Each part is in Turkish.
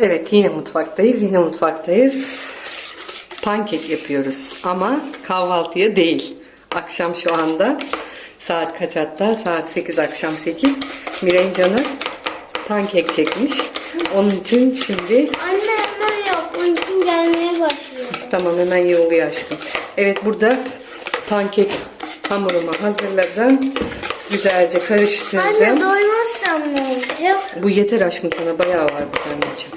Evet yine mutfaktayız. Yine mutfaktayız. Pankek yapıyoruz ama kahvaltıya değil. Akşam şu anda saat kaç hatta? Saat 8 akşam 8. Miray'ın canı pankek çekmiş. Onun için şimdi Anne hemen yap. Uykum gelmeye başlıyor. tamam hemen yolluyor aşkım. Evet burada pankek hamurumu hazırladım. Güzelce Anne karıştırdım. doymazsam ne olacak? Bu yeter aşkım sana bayağı var bu anneciğim.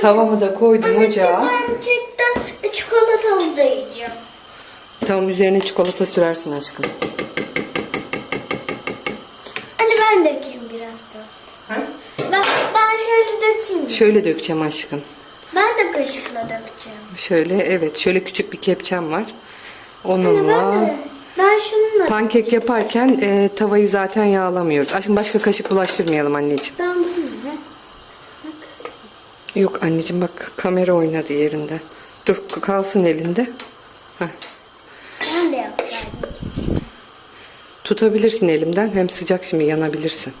Tavamı da koydum ocağa. Ben kekten da yiyeceğim. Tamam üzerine çikolata sürersin aşkım. Anne ben dökeyim biraz da. Ben, ben şöyle dökeyim. Şöyle dökeceğim aşkım. Ben de kaşıkla dökeceğim. Şöyle evet şöyle küçük bir kepçem var. Anne Onunla de. Ben şununla. pankek yaparken e, tavayı zaten yağlamıyoruz. Aşkım başka kaşık bulaştırmayalım anneciğim. Ben bununla. Yok anneciğim bak kamera oynadı yerinde. Dur kalsın elinde. Heh. Ben de yapsaydım. Tutabilirsin elimden. Hem sıcak şimdi yanabilirsin.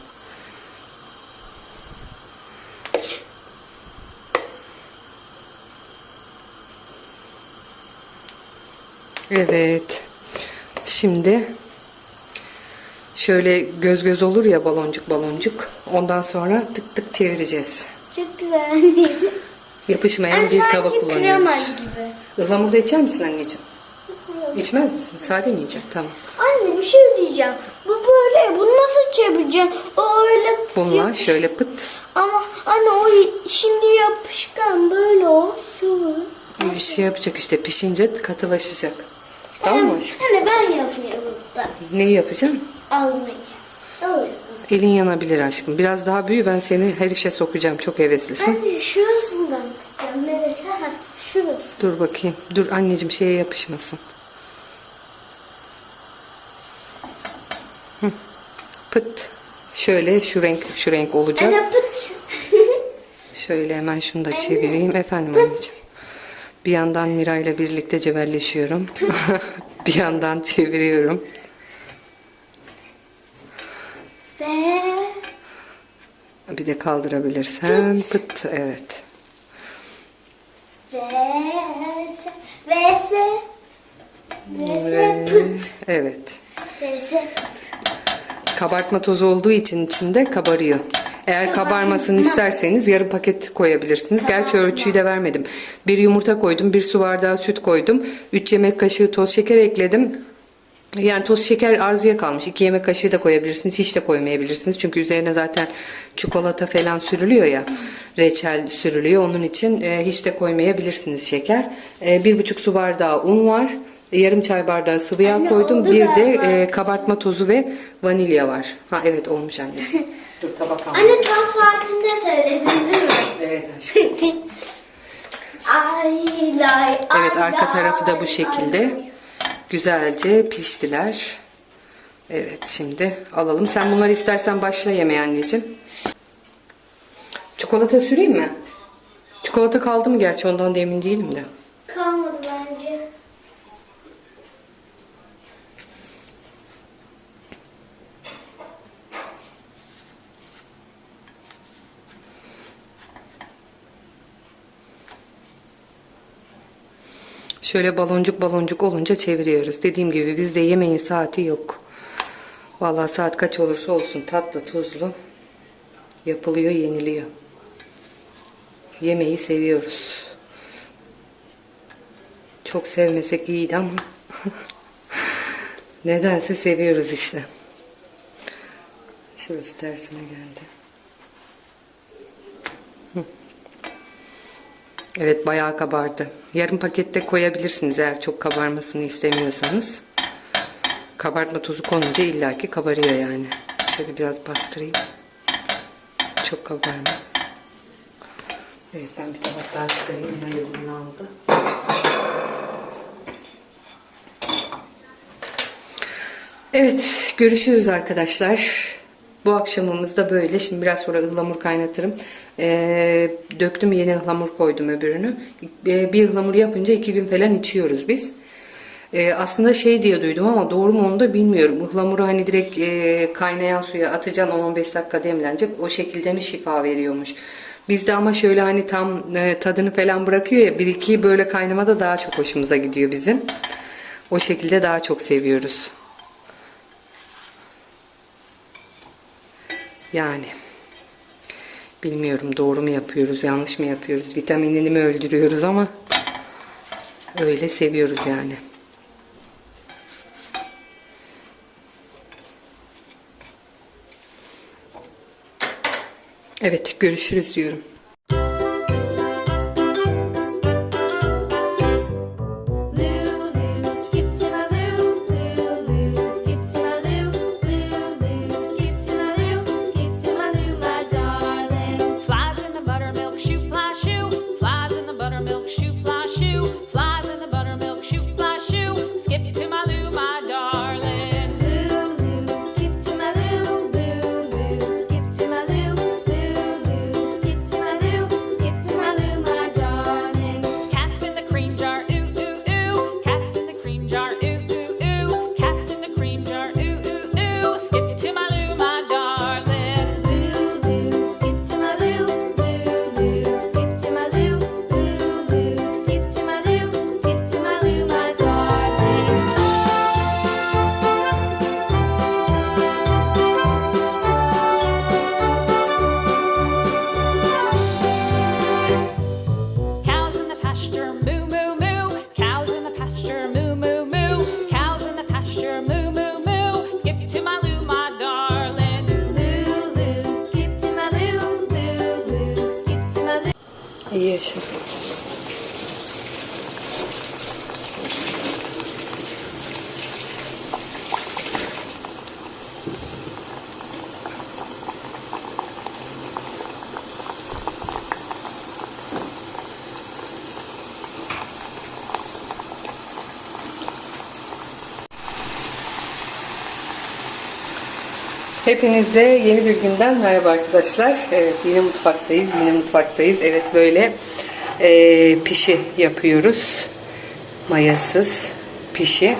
Evet. Şimdi şöyle göz göz olur ya baloncuk baloncuk. Ondan sonra tık tık çevireceğiz. Çok güzel. Yapışmayan bir tava kullanıyoruz. gibi. Ihlamur da içer misin anneciğim? İçmez misin? Sade mi yiyeceksin? Tamam. Anne bir şey diyeceğim. Bu böyle. Bunu nasıl çevireceğim? O öyle. Bununla şöyle pıt Ama anne o şimdi yapışkan böyle olsun. bir şey yapacak işte pişince katılaşacak. Tamam mı aşkım? Anne ben yapıyorum da. Neyi yapacağım? Almayı. Elin yanabilir aşkım. Biraz daha büyü ben seni her işe sokacağım. Çok heveslisin. Anne şurasından tutacağım. Neresi? Ha, şurası. Dur bakayım. Dur anneciğim şeye yapışmasın. Hı. Pıt. Şöyle şu renk şu renk olacak. Anne pıt. Şöyle hemen şunu da çevireyim. Efendim anneciğim. Bir yandan Mira ile birlikte cebelleşiyorum. bir yandan çeviriyorum. Ve Bir de kaldırabilirsem. Pıt. Evet. ve ve ve pıt. Evet. Ve Kabartma tozu olduğu için içinde kabarıyor. Eğer kabarmasını isterseniz yarım paket koyabilirsiniz. Gerçi ölçüyü de vermedim. Bir yumurta koydum, bir su bardağı süt koydum. 3 yemek kaşığı toz şeker ekledim. Yani toz şeker arzuya kalmış. 2 yemek kaşığı da koyabilirsiniz. Hiç de koymayabilirsiniz. Çünkü üzerine zaten çikolata falan sürülüyor ya. Reçel sürülüyor. Onun için e, hiç de koymayabilirsiniz şeker. E, bir buçuk su bardağı un var. Yarım çay bardağı sıvı yağ koydum. Bir de e, kabartma tozu ve vanilya var. Ha evet olmuş anneciğim. Dur tabak al. Anne tam saatinde söyledin değil mi? Evet aşkım. ay lay Evet ay, arka tarafı da bu ay, şekilde. Güzelce piştiler. Evet şimdi alalım. Sen bunları istersen başla yemeye anneciğim. Çikolata süreyim mi? Çikolata kaldı mı gerçi ondan da emin değilim de. Şöyle baloncuk baloncuk olunca çeviriyoruz. Dediğim gibi bizde yemeğin saati yok. Vallahi saat kaç olursa olsun tatlı tuzlu yapılıyor yeniliyor. Yemeği seviyoruz. Çok sevmesek iyiydi ama nedense seviyoruz işte. Şurası tersine geldi. Evet bayağı kabardı. Yarım pakette koyabilirsiniz eğer çok kabarmasını istemiyorsanız. Kabartma tozu konunca illaki kabarıyor yani. Şöyle biraz bastırayım. Çok kabarma. Evet ben bir tabak daha çıkarayım. Yolunu aldı. Evet görüşürüz arkadaşlar. Bu akşamımız da böyle. Şimdi biraz sonra ıhlamur kaynatırım. Ee, döktüm yeni ıhlamur koydum öbürünü. Ee, bir ıhlamur yapınca iki gün falan içiyoruz biz. Ee, aslında şey diye duydum ama doğru mu onu da bilmiyorum. Ihlamuru hani direkt e, kaynayan suya atacaksın 10-15 dakika demlenecek. O şekilde mi şifa veriyormuş? Bizde ama şöyle hani tam e, tadını falan bırakıyor ya bir iki böyle kaynamada daha çok hoşumuza gidiyor bizim. O şekilde daha çok seviyoruz. Yani bilmiyorum doğru mu yapıyoruz, yanlış mı yapıyoruz, vitaminini mi öldürüyoruz ama öyle seviyoruz yani. Evet, görüşürüz diyorum. Hepinize yeni bir günden merhaba arkadaşlar. Evet yine mutfaktayız, yine mutfaktayız. Evet böyle e, pişi yapıyoruz. Mayasız pişi.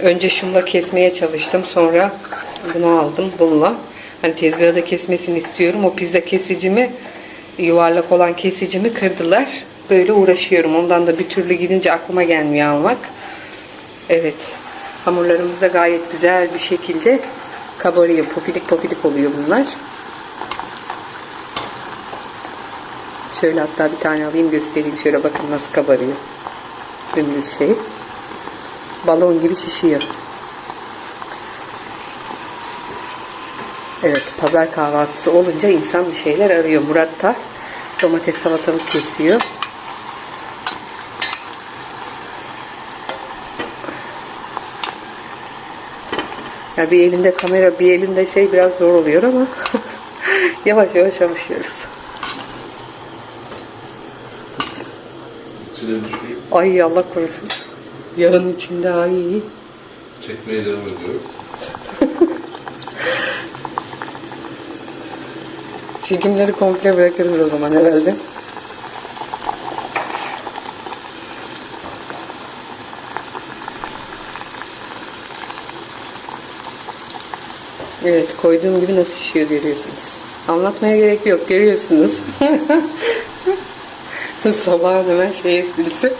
Önce şunla kesmeye çalıştım. Sonra bunu aldım bununla. Hani tezgahı da kesmesini istiyorum. O pizza kesicimi, yuvarlak olan kesicimi kırdılar. Böyle uğraşıyorum. Ondan da bir türlü gidince aklıma gelmiyor almak. Evet. Hamurlarımız da gayet güzel bir şekilde kabarıyor. Pofidik pofidik oluyor bunlar. Şöyle hatta bir tane alayım göstereyim. Şöyle bakın nasıl kabarıyor. Dümdüz şey. Balon gibi şişiyor. Evet pazar kahvaltısı olunca insan bir şeyler arıyor. Murat da domates salatalık kesiyor. Ya bir elinde kamera, bir elinde şey biraz zor oluyor ama yavaş yavaş alışıyoruz. Ay Allah korusun. Yağın içinde ay. çekmeye devam ediyorum. Çekimleri komple bırakırız o zaman herhalde. Evet koyduğum gibi nasıl şişiyor görüyorsunuz. Anlatmaya gerek yok görüyorsunuz. Sabah hemen şey esprisi.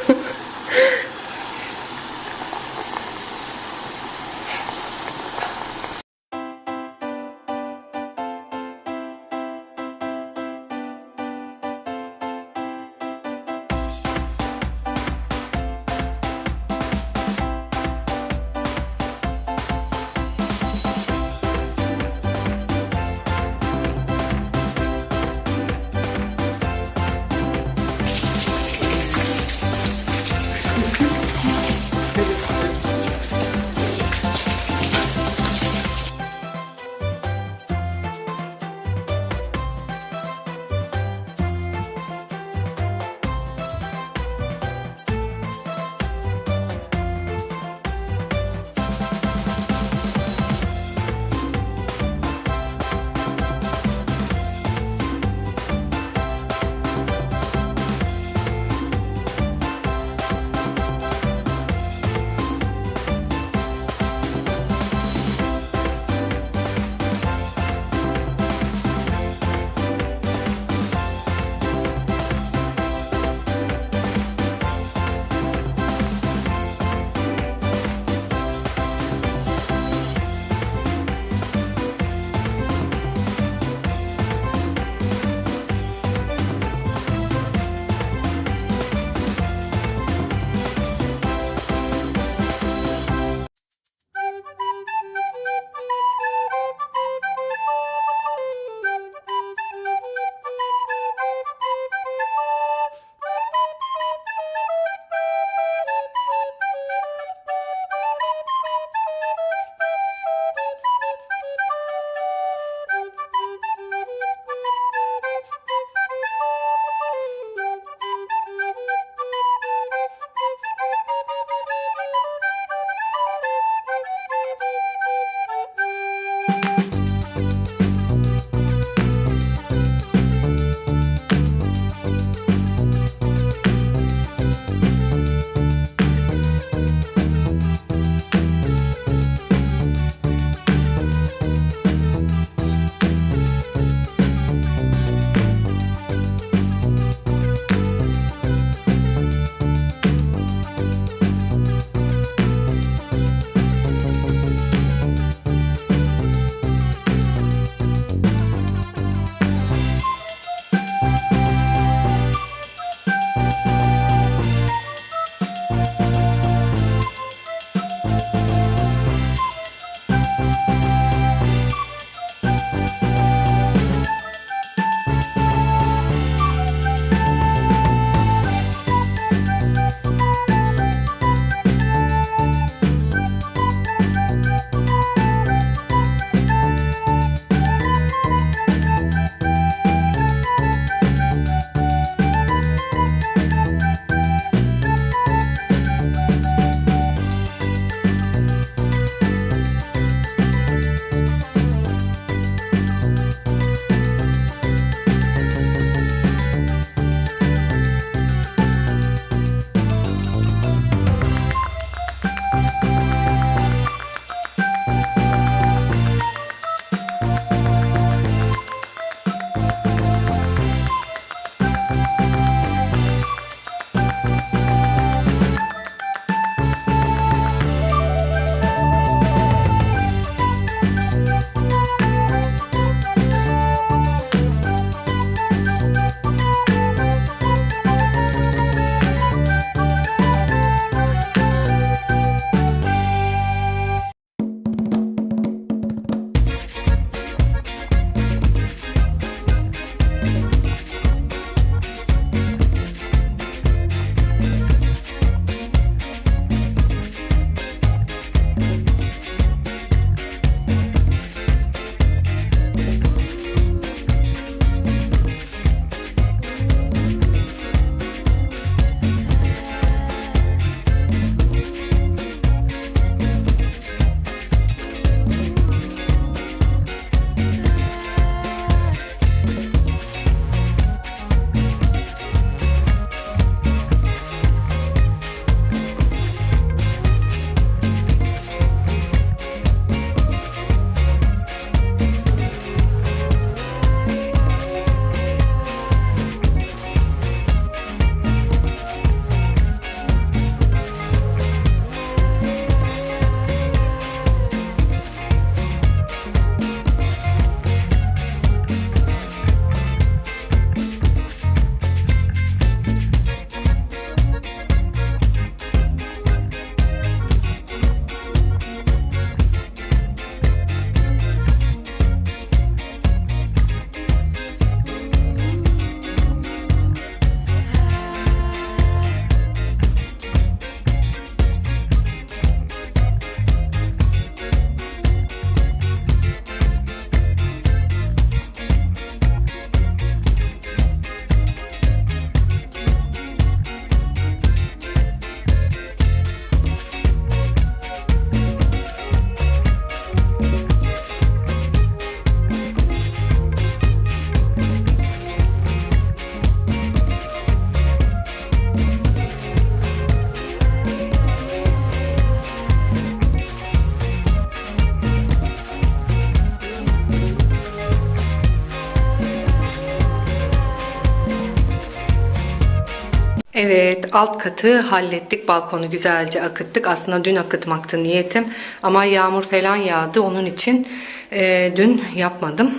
Evet, alt katı hallettik. Balkonu güzelce akıttık. Aslında dün akıtmaktı niyetim. Ama yağmur falan yağdı. Onun için e, dün yapmadım.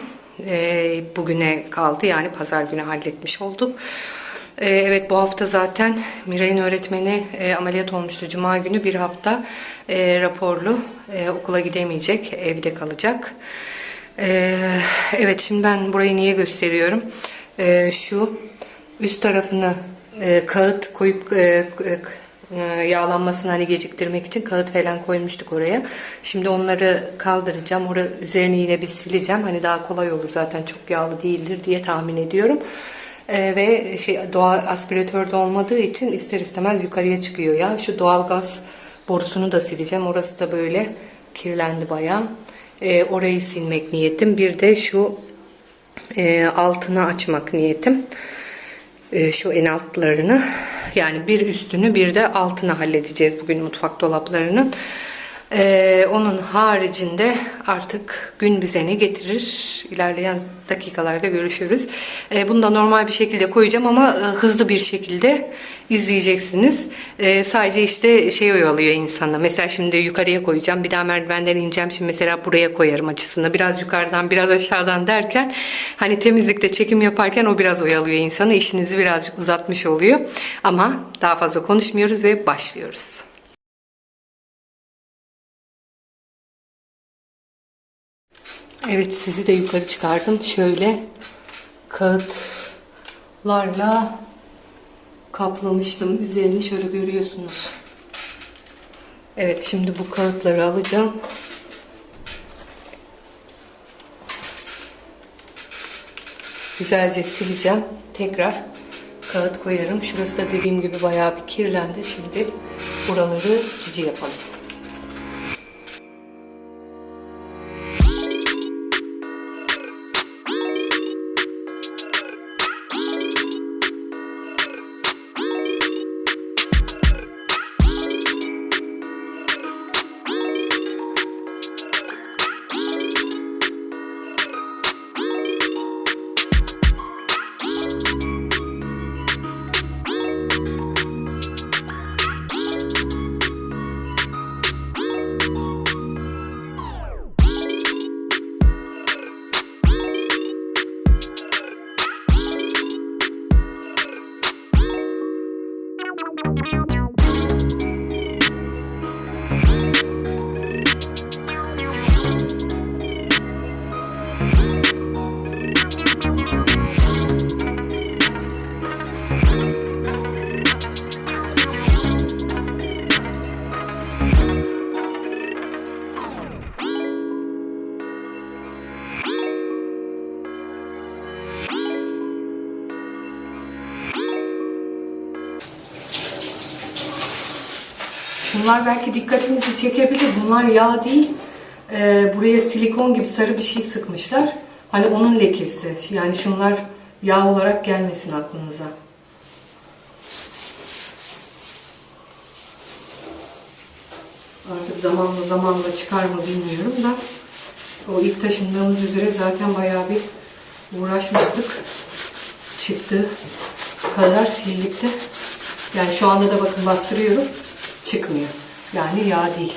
E, bugüne kaldı. Yani pazar günü halletmiş olduk. E, evet bu hafta zaten Miray'ın öğretmeni e, ameliyat olmuştu. Cuma günü bir hafta e, raporlu. E, okula gidemeyecek. Evde kalacak. E, evet şimdi ben burayı niye gösteriyorum? E, şu üst tarafını e, kağıt koyup e, e, yağlanmasını hani geciktirmek için kağıt falan koymuştuk oraya. Şimdi onları kaldıracağım. Orada üzerini yine bir sileceğim. Hani daha kolay olur zaten çok yağlı değildir diye tahmin ediyorum. E, ve şey doğal aspiratörde olmadığı için ister istemez yukarıya çıkıyor ya. Şu doğalgaz borusunu da sileceğim. Orası da böyle kirlendi bayağı. E, orayı silmek niyetim. Bir de şu e, altını açmak niyetim. E, şu en altlarını yani bir üstünü bir de altını halledeceğiz bugün mutfak dolaplarının. E, onun haricinde artık gün bize ne getirir ilerleyen dakikalarda görüşürüz. E, bunu da normal bir şekilde koyacağım ama e, hızlı bir şekilde izleyeceksiniz. E, sadece işte şey oyalıyor insana. Mesela şimdi yukarıya koyacağım. Bir daha merdivenden ineceğim. Şimdi mesela buraya koyarım açısını. Biraz yukarıdan biraz aşağıdan derken hani temizlikte çekim yaparken o biraz oyalıyor insanı. İşinizi birazcık uzatmış oluyor. Ama daha fazla konuşmuyoruz ve başlıyoruz. Evet sizi de yukarı çıkardım. Şöyle kağıtlarla kaplamıştım. Üzerini şöyle görüyorsunuz. Evet şimdi bu kağıtları alacağım. Güzelce sileceğim. Tekrar kağıt koyarım. Şurası da dediğim gibi bayağı bir kirlendi. Şimdi buraları cici yapalım. Şunlar belki dikkatinizi çekebilir. Bunlar yağ değil. Ee, buraya silikon gibi sarı bir şey sıkmışlar. Hani onun lekesi. Yani şunlar yağ olarak gelmesin aklınıza. Artık zamanla zamanla çıkar mı bilmiyorum da. O ilk taşındığımız üzere zaten bayağı bir uğraşmıştık. Çıktı kadar sildik de. Yani şu anda da bakın bastırıyorum. Çıkmıyor. Yani yağ değil.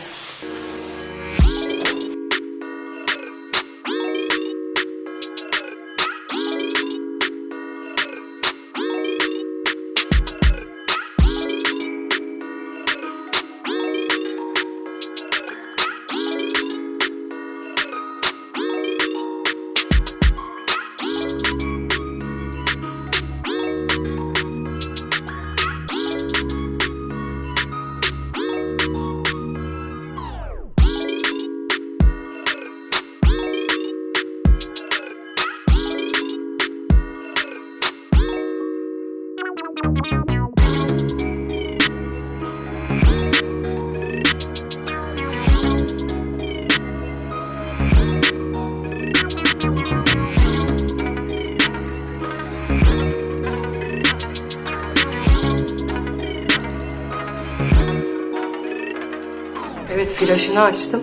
flaşını açtım.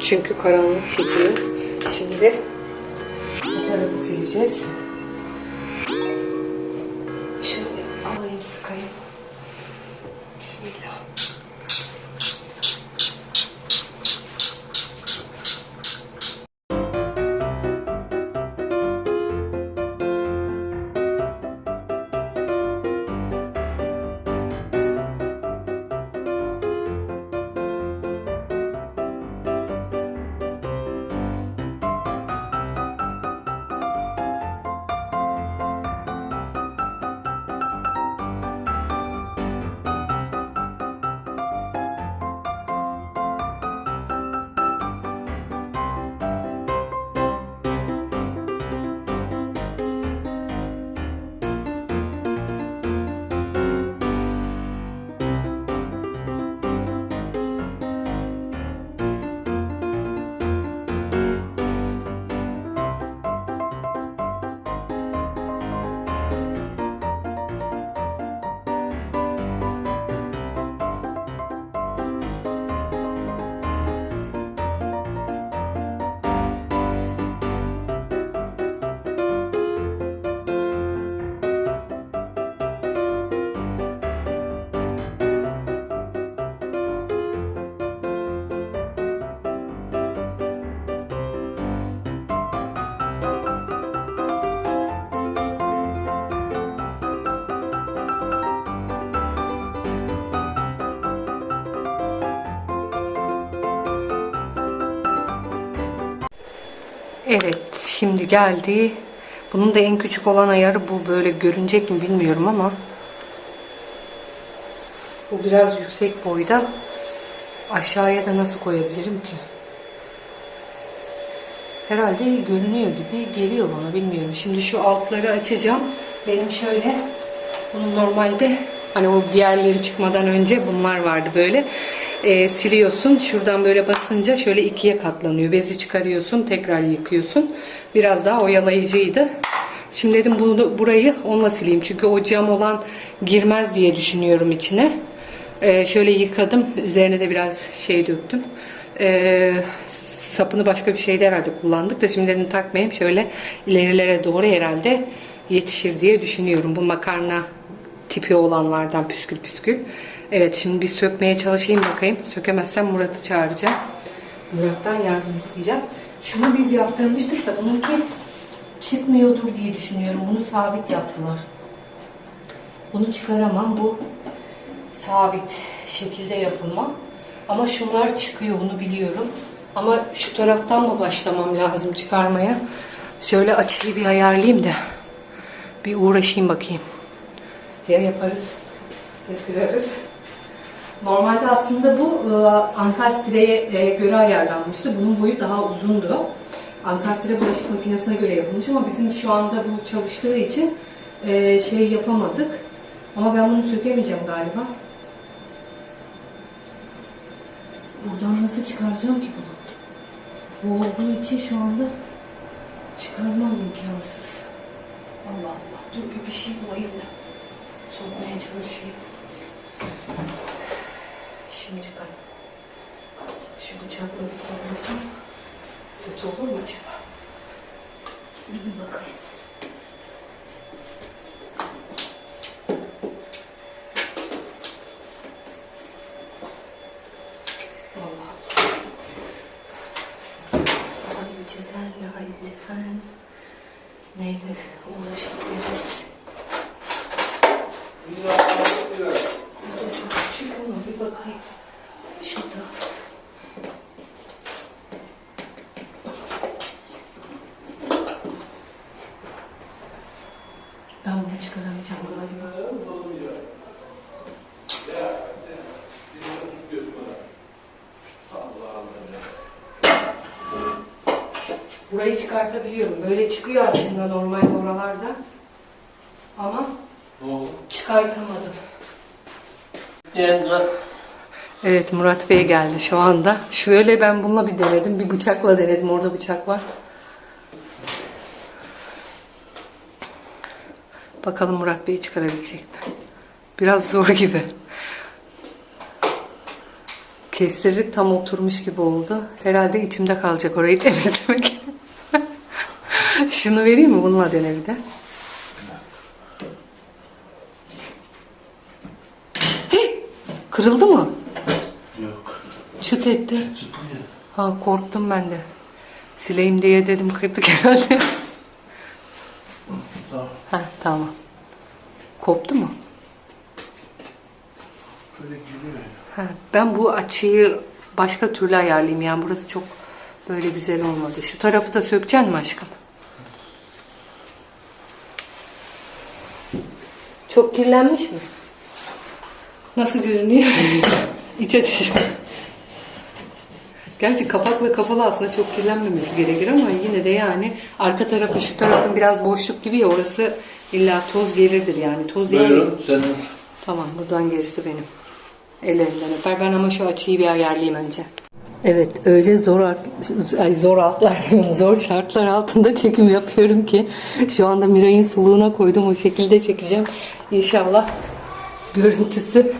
Çünkü karanlık çekiyor. Şimdi bu tarafı sileceğiz. Şöyle alayım sıkayım. Bismillah. Şimdi geldi. Bunun da en küçük olan ayarı bu. Böyle görünecek mi bilmiyorum ama. Bu biraz yüksek boyda. Aşağıya da nasıl koyabilirim ki? Herhalde iyi görünüyor gibi geliyor bana bilmiyorum. Şimdi şu altları açacağım. Benim şöyle bunun normalde hani o diğerleri çıkmadan önce bunlar vardı böyle. Ee, siliyorsun. Şuradan böyle basınca şöyle ikiye katlanıyor. Bezi çıkarıyorsun. Tekrar yıkıyorsun. Biraz daha oyalayıcıydı. Şimdi dedim bunu burayı onunla sileyim. Çünkü o cam olan girmez diye düşünüyorum içine. Ee, şöyle yıkadım. Üzerine de biraz şey döktüm. Ee, sapını başka bir şeyde herhalde kullandık da şimdi dedim takmayayım. Şöyle ilerilere doğru herhalde yetişir diye düşünüyorum. Bu makarna tipi olanlardan püskül püskül. Evet şimdi bir sökmeye çalışayım bakayım. Sökemezsem Murat'ı çağıracağım. Murat'tan yardım isteyeceğim. Şunu biz yaptırmıştık da bununki çıkmıyordur diye düşünüyorum. Bunu sabit yaptılar. Bunu çıkaramam. Bu sabit şekilde yapılma. Ama şunlar çıkıyor bunu biliyorum. Ama şu taraftan mı başlamam lazım çıkarmaya? Şöyle açıyı bir ayarlayayım da bir uğraşayım bakayım. Ya yaparız ya. Normalde aslında bu e, ankastre'ye e, göre ayarlanmıştı. Bunun boyu daha uzundu. Ankastre bulaşık makinesine göre yapılmış ama bizim şu anda bu çalıştığı için e, şey yapamadık. Ama ben bunu sökemeyeceğim galiba. Buradan nasıl çıkaracağım ki bunu? Bu olduğu için şu anda çıkarmam imkansız. Allah Allah. Dur bir, bir şey bulayım da sokmaya çalışayım. Şimdi ben şu bıçakla bir sokmasam kötü olur mu acaba? Dur bir bakayım. Allah Daha önceden, daha önceden neyle uğraşabiliriz? Bu da çok küçük ama bir bakayım. Şurada. Ben bunu çıkaramayacağım galiba. Burayı çıkartabiliyorum. Böyle çıkıyor aslında normalde oralarda. Ama Ne oldu? çıkartamadım. Geldi. Evet Murat Bey geldi şu anda. Şöyle ben bununla bir denedim. Bir bıçakla denedim. Orada bıçak var. Bakalım Murat Bey çıkarabilecek mi? Biraz zor gibi. Kestirdik tam oturmuş gibi oldu. Herhalde içimde kalacak orayı temizlemek. Şunu vereyim mi? Bununla dene bir de. Hey! Kırıldı mı? Yok. Çıt etti. Çıkmıyor. Ha korktum ben de. Sileyim diye dedim kırdık herhalde. Tamam. ha tamam. Koptu mu? Böyle geliyor. Ha, ben bu açıyı başka türlü ayarlayayım yani burası çok böyle güzel olmadı. Şu tarafı da sökeceksin mi aşkım? Çok kirlenmiş mi? Nasıl görünüyor? İç açıcı. Gerçi kapakla kapalı aslında çok kirlenmemesi gerekir ama yine de yani arka tarafı şu tarafın biraz boşluk gibi ya orası illa toz gelirdir yani. Toz yani. Buyurun senin. Tamam buradan gerisi benim. Ellerinden öper. Ben ama şu açıyı bir ayarlayayım önce. Evet öyle zor ay zor altlar zor şartlar altında çekim yapıyorum ki şu anda Miray'ın suluğuna koydum o şekilde çekeceğim. İnşallah görüntüsü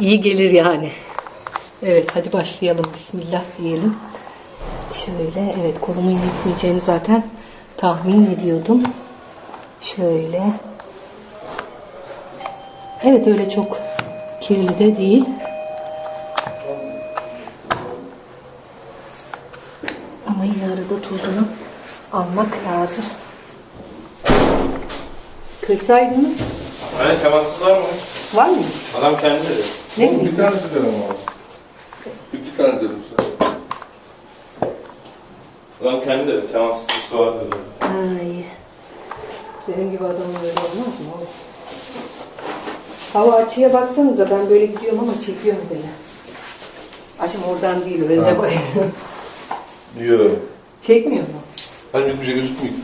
iyi gelir yani. Evet hadi başlayalım Bismillah diyelim. Şöyle evet kolumun yetmeyeceğini zaten tahmin ediyordum. Şöyle. Evet öyle çok kirli de değil. Almak lazım. Kırsaydınız Hani temassız var mı? var mı? Adam kendi dedi. Ne Oğlum, mi? Bir tane dedim ama. İki tane dedim sana. Adam kendi dedi. Temassız var dedi. İyi. Benim gibi adam öyle olmaz mı oğlum? Hava açıya baksanıza ben böyle gidiyorum ama çekiyorum beni. Açım oradan değil Ha. bak. Diyor. Çekmiyor mu? Hani bir şey gözükmüyor.